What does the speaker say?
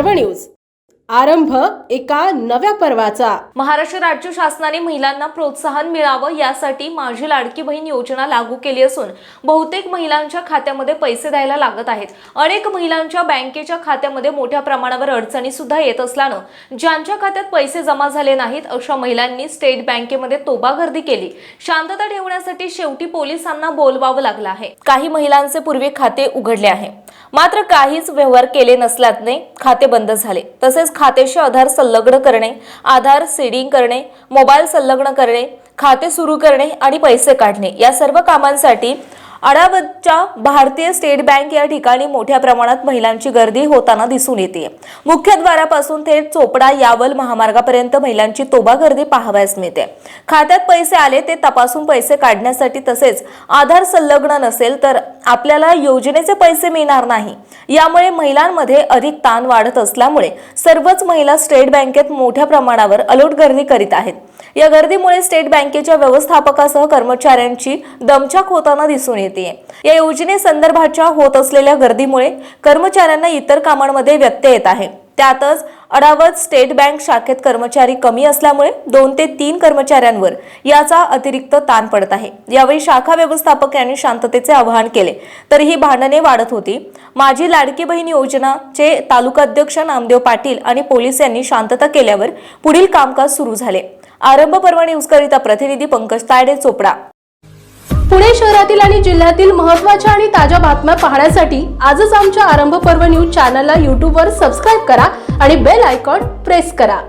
News. आरंभ एका नव्या पर्वाचा. महाराष्ट्र राज्य शासनाने महिलांना प्रोत्साहन मिळावं यासाठी माझी लाडकी बहीण योजना लागू केली असून बहुतेक महिलांच्या खात्यामध्ये पैसे द्यायला लागत आहेत. अनेक महिलांच्या बँकेच्या खात्यामध्ये मोठ्या प्रमाणावर अडचणी सुद्धा येत असल्यानं ज्यांच्या खात्यात पैसे जमा झाले नाहीत अशा महिलांनी स्टेट बँकेमध्ये तोबा गर्दी केली. शांतता ठेवण्यासाठी शेवटी पोलिसांना बोलवावं लागलं आहे. काही महिलांचे पूर्वी खाते उघडले आहे. मात्र काहीच व्यवहार केले नसल्याने खाते बंद झाले. तसेच खात्याशी आधार संलग्न करणे आधार सीडिंग करणे मोबाईल संलग्न करणे खाते सुरू करणे आणि पैसे काढणे या सर्व कामांसाठी अडावतच्या भारतीय स्टेट बँक या ठिकाणी मोठ्या प्रमाणात महिलांची गर्दी होताना दिसून येते. मुख्यद्वारापासून थेट चोपडा यावल महामार्गापर्यंत महिलांची तोबा गर्दी पाहावयास मिळते. खात्यात पैसे आले ते तपासून पैसे काढण्यासाठी तसेच आधार संलग्न नसेल तर आपल्याला योजनेचे पैसे मिळणार नाही. यामुळे महिलांमध्ये अधिक ताण वाढत असल्यामुळे सर्वच महिला स्टेट बँकेत मोठ्या प्रमाणावर अलोट गर्दी करीत आहेत. या गर्दीमुळे स्टेट बँकेच्या व्यवस्थापकासह कर्मचाऱ्यांची दमछाक होताना दिसून येते. या योजनेसंदर्भाच्या होत असलेल्या गर्दीमुळे कर्मचाऱ्यांना इतर कामांमध्ये व्यत्यय येत आहे. त्यातच अडावत स्टेट बँक शाखेत कर्मचारी कमी असल्यामुळे दोन ते तीन कर्मचाऱ्यांवर याचा अतिरिक्त ताण पडत आहे. यावेळी शाखा व्यवस्थापक यांनी शांततेचे आवाहन केले. तरीही भांडणे वाढत होती. माझी लाडकी बहीण योजनाचे तालुकाध्यक्ष नामदेव पाटील आणि पोलीस यांनी शांतता केल्यावर पुढील कामकाज सुरू झाले. आरंभ पर्व न्यूजकरिता प्रतिनिधी पंकज तायडे चोपडा. पुणे शहरातील आणि जिल्ह्यातील महत्त्वाच्या आणि ताज्या बातम्या पाहण्यासाठी आजच आमच्या आरंभ पर्व न्यूज चॅनलला यूट्यूबवर सबस्क्राईब करा आणि बेल आयकॉन प्रेस करा.